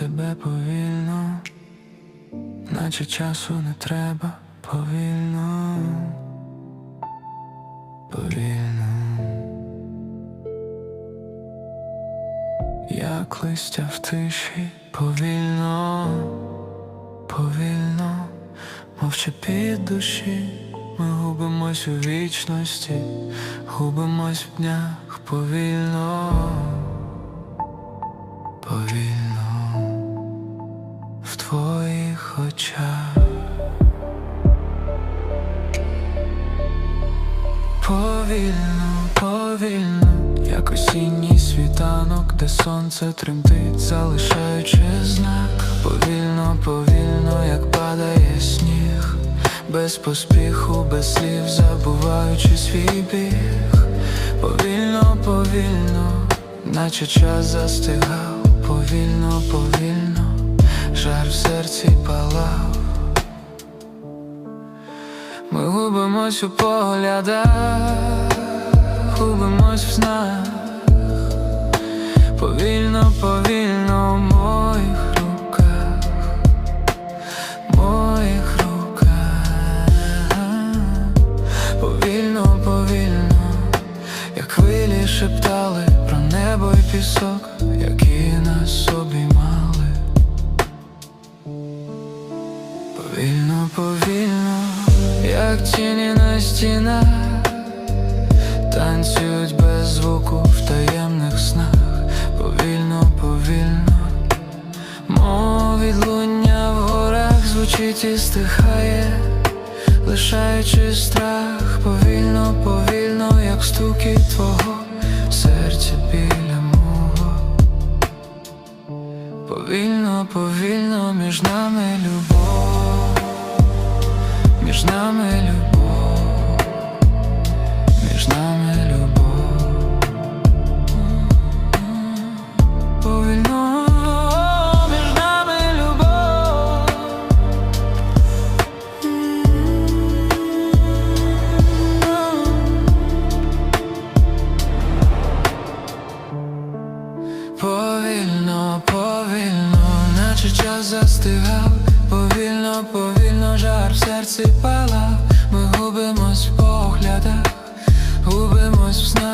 тебе повільно, наче часу не треба повільно, повільно, як листя в тиші, повільно, повільно, мовчи під душі, ми губимось у вічності, губимось в днях повільно повільно Повільно, повільно, як осінній світанок, де сонце тремтить, залишаючи знак. Повільно, повільно, як падає сніг, без поспіху, без слів, забуваючи свій біг. Повільно, повільно, наче час застигав, повільно, повільно, жар в серці палав. Губимось у поглядах, губимось в снах, повільно, повільно в моїх руках, моїх руках, повільно, повільно, як хвилі шептали про небо і пісок, які нас обіймали. Повільно, повільно, як тіні на стінах, танцюють без звуку в таємних снах, повільно, повільно, мов відлуння в горах звучить і стихає, лишаючи страх, повільно, повільно, як стуки твого серця біля мого. Повільно, повільно між нами любов, між нами любов, між нами любов. Повільно між нами любов. Повільно, повільно, наче час застигав, повільно, повільно, в серці палав, ми губимось в поглядах, губимось в снах.